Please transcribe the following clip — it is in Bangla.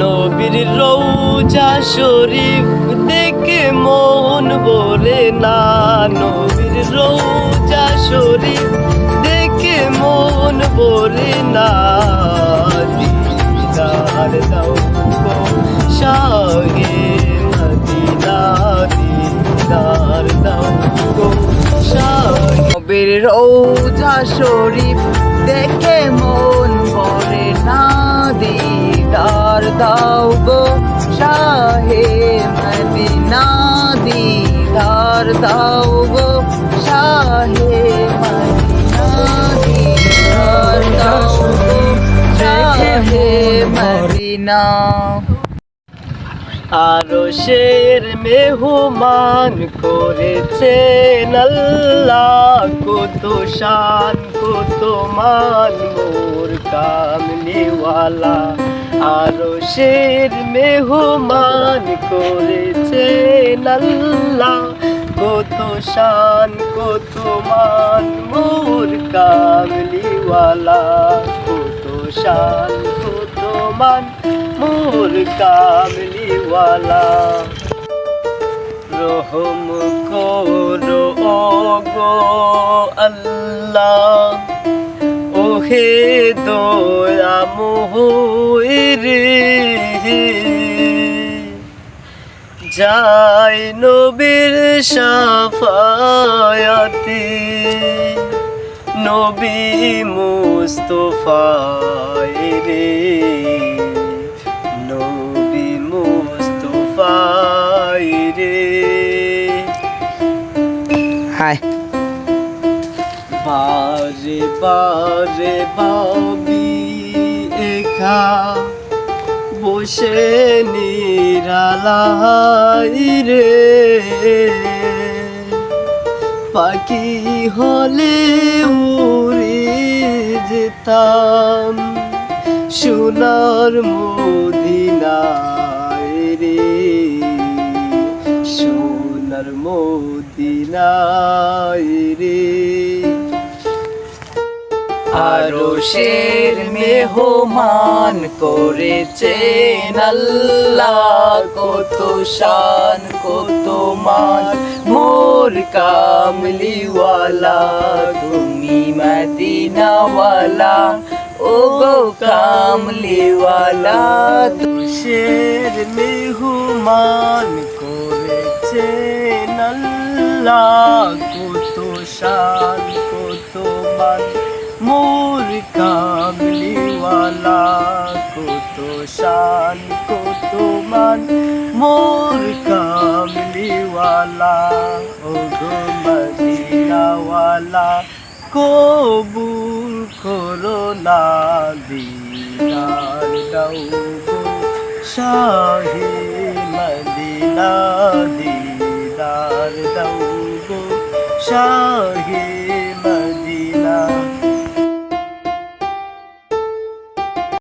নবীর রৌজা শরীফ দেখে মন বলে না। নবীর রৌজা শরীফ দেখে মন বলে না। দিদার দাও গো শাহে মদিনা, দিদার দাও গো নবীর রৌজা শরীফ দিদার দাও গো শাহে দিদার দাও গো শাহে মদিনা আরও শের মেহমান করেছেন আল্লাহ, কত শান, কত মান, মোর কামলিওয়ালা আরও শের মেহমান করেছেন আল্লাহ কত শান কত মান মোর কামলিওয়ালা কত শান কত মান মোর কামলিওয়ালা রহম করো গো আল্লাহ। ওহে দয়া রে যাই নবীর সাফায়াতে নবী মুস্তফায় রে নবী মুস্তফায় রে হাই। বারে বারে বাবি একা বসে নিরালাই রে পাখি হলে উড়ে যেতাম সোনার মদিনায় রে। সোনার মদিনায় রে। আরও শের মেহমান করেছেন আল্লাহ, কত শান, কত মান। মোর কামলিওয়ালা, তুমি মদিনাওয়ালা ও গো কামলিওয়ালা। শের মেহমান করেছেন আল্লাহ, কত শান, কত মান। মোর কামলিওয়ালা কত শান কত মান মোর কামলিওয়ালা ও গো মদিনাওয়ালা কবুল করো না দিদার দাও শাহে মদিনা দিদার দাও শাহে